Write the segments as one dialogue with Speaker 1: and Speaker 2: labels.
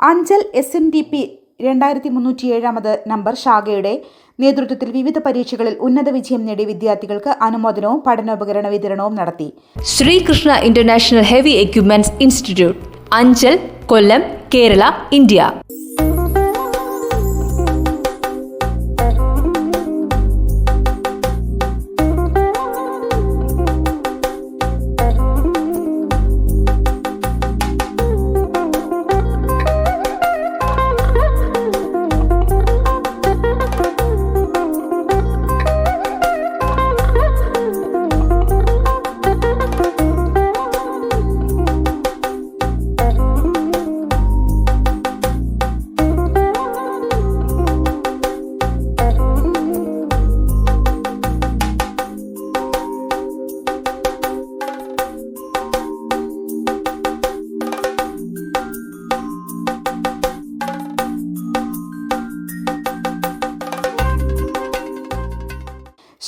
Speaker 1: Anchal S N D P രണ്ടായിരത്തി മുന്നൂറ്റി ഏഴാമത് നമ്പർ ശാഖയുടെ നേതൃത്വത്തിൽ വിവിധ പരീക്ഷകളിൽ ഉന്നത വിജയം നേടിയ വിദ്യാർത്ഥികൾക്ക് അനുമോദനവും പഠനോപകരണ വിതരണവും നടത്തി.
Speaker 2: Sreekrishna international heavy equipments institute Anchal Kollam Kerala India.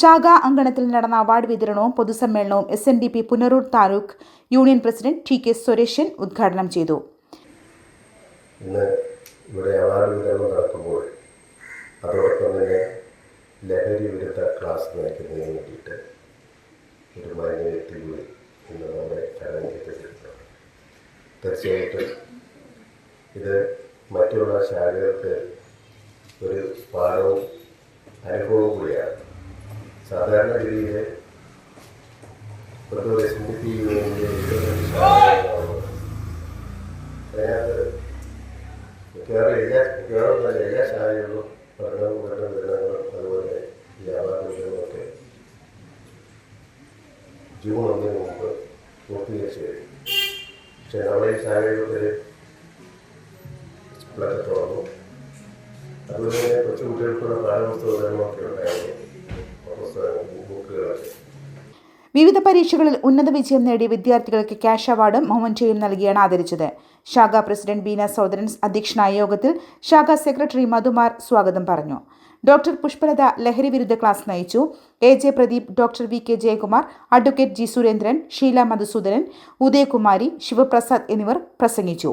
Speaker 1: ശാഖാ അങ്കണത്തിൽ നടന്ന അവാർഡ് വിതരണവും പൊതുസമ്മേളനവും S N D P Punalur taluk union president T K Sureshan ഉദ്ഘാടനം ചെയ്തു.
Speaker 3: ഇന്ന് ഇവിടെ അവാർഡ് വിതരണം നടക്കുമ്പോൾ അതോടൊപ്പം തന്നെ ലഹരി വിരുദ്ധ ക്ലാസ് നയിക്കുന്നതിന് വേണ്ടിയിട്ട് ഒരു മാന്യ വ്യക്തി കൂടി ഇന്ന് നമ്മുടെ ചടങ്ങിൽ എത്തിച്ചിട്ടുണ്ട് തീർച്ചയായിട്ടും ഇത് മറ്റുള്ള ശാഖകൾക്ക് ഒരു പാഠവും അനുഭവവും കൂടിയാണ്. സാധാരണ രീതിയിൽ പൊതുവെ എസ് എൻ ഡി പി യൂണിയന്റെ ഇരുപത്തഞ്ച് ശാഖകളാണ് അതിനകത്ത് മിക്കവാറും എല്ലാ മിക്കവാറും എല്ലാ ശാലകളിലും പഠനവും പഠന വിതരണങ്ങളും അതുപോലെ വിതരണമൊക്കെ ജൂൺ ഒന്നിന് മുമ്പ് പൂർത്തീകരിച്ച് കഴിഞ്ഞു പക്ഷേ നമ്മുടെ ഈ ശാലകളിൽ സ്കൂളൊക്കെ തുറന്നു അതുപോലെ തന്നെ കൊച്ചുകുട്ടികൾക്കുള്ള പാഠപുസ്തക വിതരണമൊക്കെ ഉണ്ടായിരുന്നു
Speaker 1: വിവിധ പരീക്ഷകളിൽ ഉന്നത വിജയം നേടിയ വിദ്യാർത്ഥികൾക്ക് ക്യാഷ് അവാർഡും മൊമന്റോയും നൽകിയാണ് ആദരിച്ചത്. ശാഖാ പ്രസിഡന്റ് ബീന സോദരൻ അധ്യക്ഷനായ യോഗത്തിൽ ശാഖാ സെക്രട്ടറി മധുമാർ സ്വാഗതം പറഞ്ഞു. ഡോക്ടർ പുഷ്പലത ലഹരി വിരുദ്ധ ക്ലാസ് നയിച്ചു. A J Pradeep doctor V K Jayakumar advocate G Surendran Sheela Madhusoodanan Udayakumari Sivaprasad എന്നിവർ പ്രസംഗിച്ചു.